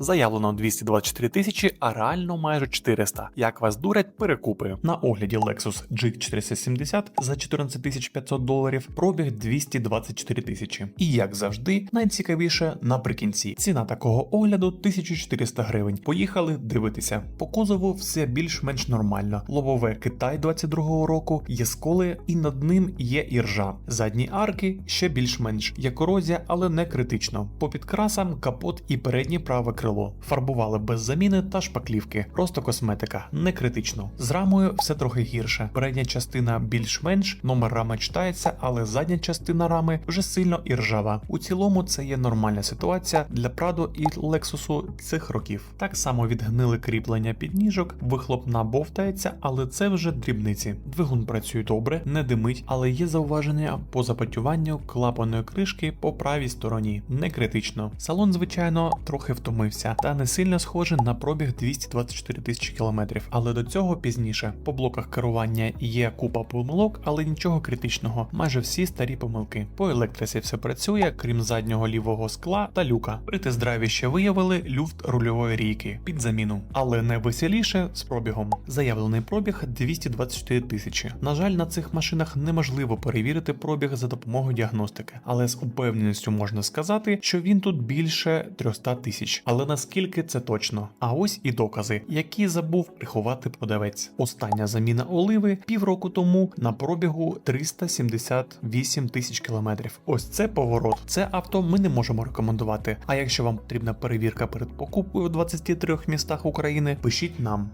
Заявлено 224 тисячі, а реально майже 400. Як вас дурять перекупи. На огляді Lexus GX470 за 14 500 доларів, пробіг 224 тисячі. І як завжди, найцікавіше наприкінці. Ціна такого огляду 1400 гривень. Поїхали дивитися. По кузову все більш-менш нормально. Лобове Китай 22-го року, є сколи, і над ним є іржа. Задні арки ще більш-менш. Є корозія, але не критично. По підкрасам капот і переднє праве крило. Фарбували без заміни та шпаклівки. Просто косметика, не критично. З рамою все трохи гірше. Передня частина більш-менш, номер рами читається, але задня частина рами вже сильно іржава. У цілому це є нормальна ситуація для Prado і Lexus цих років. Так само відгнили кріплення підніжок, вихлопна бовтається, але це вже дрібниці. Двигун працює добре, не димить, але є зауваження по запотюванню клапаної кришки по правій стороні. Не критично. Салон, звичайно, трохи втомився та не сильно схожий на пробіг 224 тисячі кілометрів, але до цього пізніше. По блоках керування є купа помилок, але нічого критичного. Майже всі старі помилки. По електриці все працює, крім заднього лівого скла та люка. При тест-драйві ще виявили люфт рульової рійки під заміну, але найвеселіше з пробігом. Заявлений пробіг 224 тисячі. На жаль, на цих машинах неможливо перевірити пробіг за допомогою діагностики, але з упевненістю можна сказати, що він тут більше 300 тисяч. Але наскільки це точно? А ось і докази, які забув приховати продавець. Остання заміна оливи півроку тому на пробігу 378 тисяч кілометрів. Ось це поворот. Це авто ми не можемо рекомендувати. А якщо вам потрібна перевірка перед покупкою в 23 містах України, пишіть нам.